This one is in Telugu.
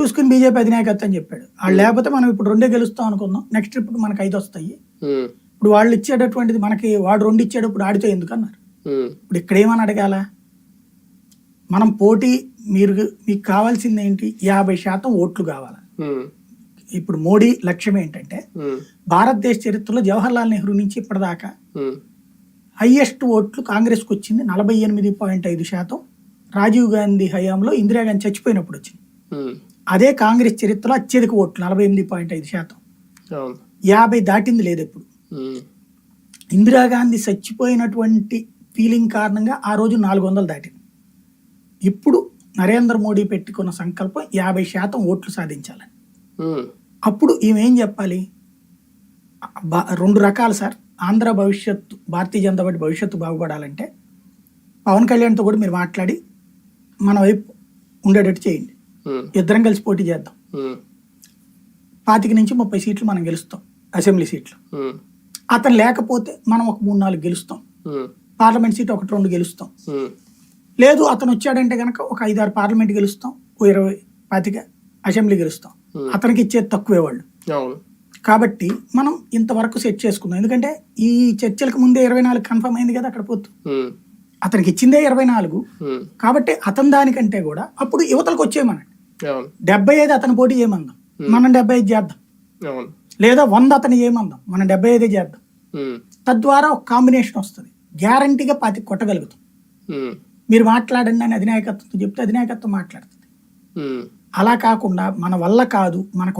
చూసుకుని బీజేపీ అధినాయకత్వం అని చెప్పాడు. వాళ్ళు లేకపోతే మనం ఇప్పుడు రెండే గెలుస్తాం అనుకుందాం. నెక్స్ట్ ట్రిప్ మనకి ఐదు వస్తాయి. ఇప్పుడు వాళ్ళు ఇచ్చేటటువంటిది మనకి వాడు రెండు ఇచ్చేటప్పుడు ఆడితో ఎందుకు అన్నారు? ఇప్పుడు ఇక్కడ ఏమని అడగాల? మనం పోటీ మీరు మీకు కావాల్సింది ఏంటి? యాభై శాతం ఓట్లు కావాలి? ఇప్పుడు మోడీ లక్ష్యం ఏంటంటే భారతదేశ చరిత్రలో జవహర్లాల్ నెహ్రూ నుంచి ఇప్పటిదాకా ఉమ్, హైయెస్ట్ ఓట్లు కాంగ్రెస్కి వచ్చింది నలభై ఎనిమిది పాయింట్ ఐదు శాతం. రాజీవ్ గాంధీ హయాంలో ఇందిరాగాంధీ చచ్చిపోయినప్పుడు వచ్చింది. అదే కాంగ్రెస్ చరిత్రలో అత్యధిక ఓట్లు నలభై ఎనిమిది పాయింట్ ఐదు శాతం. యాభై దాటింది లేదు ఎప్పుడు. ఇందిరాగాంధీ చచ్చిపోయినటువంటి ఫీలింగ్ కారణంగా ఆ రోజు నాలుగు వందలు దాటింది. ఇప్పుడు నరేంద్ర మోడీ పెట్టుకున్న సంకల్పం యాభై శాతం ఓట్లు సాధించాలని అప్పుడు ఏం చెప్పాలి? రెండు రకాలు సార్. ఆంధ్ర భవిష్యత్తు భారతీయ జనతా పార్టీ భవిష్యత్తు బాగుపడాలంటే పవన్ కళ్యాణ్తో కూడా మీరు మాట్లాడి మన వైపు ఉండేటట్టు చేయండి. ఇద్దరం కలిసి పోటీ చేద్దాం. ఉమ్, పాతిక నుంచి ముప్పై సీట్లు మనం గెలుస్తాం అసెంబ్లీ సీట్లు. ఉమ్, అతను లేకపోతే మనం ఒక మూడు నాలుగు గెలుస్తాం. పార్లమెంట్ సీట్ ఒకటి రెండు గెలుస్తాం. లేదు అతను వచ్చాడంటే కనుక ఒక ఐదారు పార్లమెంట్ గెలుస్తాం ఓ ఇరవై పాతిక అసెంబ్లీ గెలుస్తాం. Hmm. అతనికి ఇచ్చేది తక్కువే వాళ్ళు. కాబట్టి మనం ఇంతవరకు సెట్ చేసుకుందాం ఎందుకంటే ఈ చర్చలకు ముందే ఇరవై నాలుగు కన్ఫర్మ్ అయింది కదా అక్కడ పోతు. అతనికి ఇచ్చిందే ఇరవై నాలుగు. కాబట్టి అతని దానికంటే కూడా అప్పుడు యువతలకు వచ్చేయమనండి డెబ్బై ఐదు అతను పోటీ చేయమందాం మనం డెబ్బై ఐదు చేద్దాం. లేదా వంద అతను చేయమందాం మనం డెబ్బై ఐదే చేద్దాం. తద్వారా ఒక కాంబినేషన్ వస్తుంది. గ్యారంటీగా పాతి కొట్టగలుగుతాం. మీరు మాట్లాడండి అని అధినాయకత్వంతో చెప్తే అధినాయకత్వం మాట్లాడుతుంది. అలా కాకుండా మన వల్ల కాదు మనకు